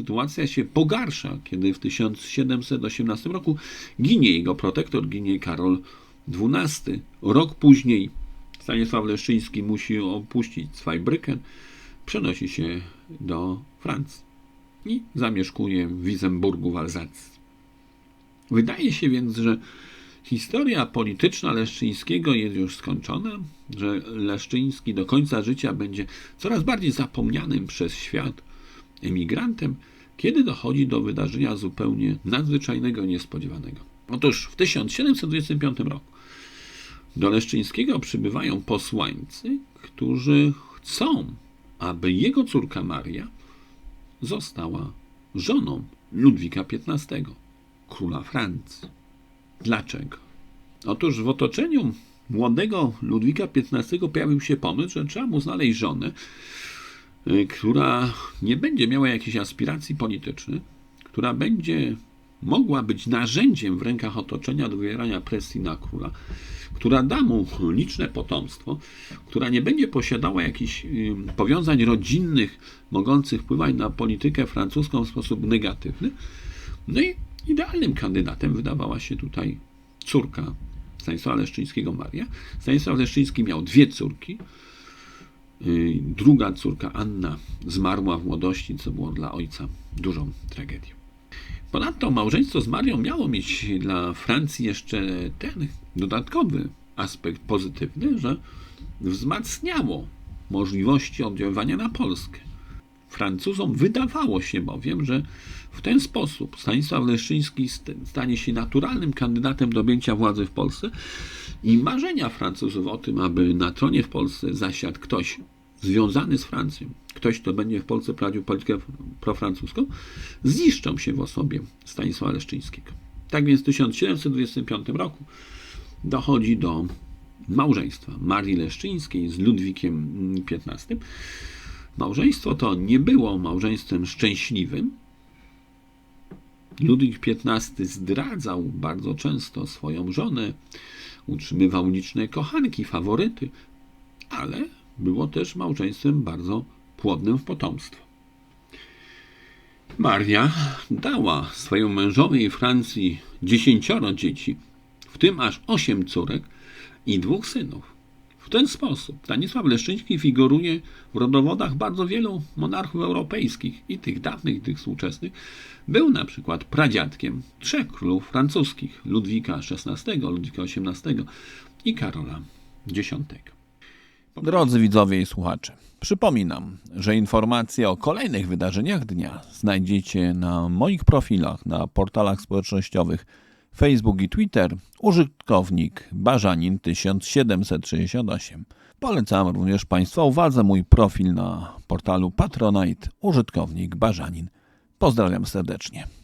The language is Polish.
sytuacja się pogarsza, kiedy w 1718 roku ginie jego protektor, ginie Karol XII. Rok później Stanisław Leszczyński musi opuścić Zweibrücken, przenosi się do Francji i zamieszkuje w Wizemburgu w Alzacji. Wydaje się więc, że historia polityczna Leszczyńskiego jest już skończona, że Leszczyński do końca życia będzie coraz bardziej zapomnianym przez świat emigrantem, kiedy dochodzi do wydarzenia zupełnie nadzwyczajnego, niespodziewanego. Otóż w 1725 roku do Leszczyńskiego przybywają posłańcy, którzy chcą, aby jego córka Maria została żoną Ludwika XV, króla Francji. Dlaczego? Otóż w otoczeniu młodego Ludwika XV pojawił się pomysł, że trzeba mu znaleźć żonę, która nie będzie miała jakichś aspiracji politycznych, która będzie mogła być narzędziem w rękach otoczenia do wywierania presji na króla, która da mu liczne potomstwo, która nie będzie posiadała jakichś y, powiązań rodzinnych mogących wpływać na politykę francuską w sposób negatywny. No i idealnym kandydatem wydawała się tutaj córka Stanisława Leszczyńskiego, Maria. Stanisław Leszczyński miał dwie córki. Y, Druga córka, Anna, zmarła w młodości, co było dla ojca dużą tragedią. Ponadto małżeństwo z Marią miało mieć dla Francji jeszcze ten dodatkowy aspekt pozytywny, że wzmacniało możliwości oddziaływania na Polskę. Francuzom wydawało się bowiem, że w ten sposób Stanisław Leszczyński st- stanie się naturalnym kandydatem do objęcia władzy w Polsce i marzenia Francuzów o tym, aby na tronie w Polsce zasiadł ktoś związany z Francją, ktoś, kto będzie w Polsce prowadził politykę profrancuską, ziszczą się w osobie Stanisława Leszczyńskiego. Tak więc w 1725 roku dochodzi do małżeństwa Marii Leszczyńskiej z Ludwikiem XV. Małżeństwo to nie było małżeństwem szczęśliwym. Ludwik XV zdradzał bardzo często swoją żonę, utrzymywał liczne kochanki, faworyty, ale było też małżeństwem bardzo płodnym w potomstwo. Maria dała swojemu mężowi Francji dziesięcioro dzieci, w tym aż osiem córek i dwóch synów. Ten sposób Stanisław Leszczyński figuruje w rodowodach bardzo wielu monarchów europejskich i tych dawnych, i tych współczesnych. Był na przykład pradziadkiem trzech królów francuskich, Ludwika XVI, Ludwika XVIII i Karola X. Drodzy widzowie i słuchacze, przypominam, że informacje o kolejnych wydarzeniach dnia znajdziecie na moich profilach na portalach społecznościowych Facebook i Twitter użytkownik Barzanin 1768. Polecam również Państwa uwadze mój profil na portalu Patronite użytkownik Barzanin. Pozdrawiam serdecznie.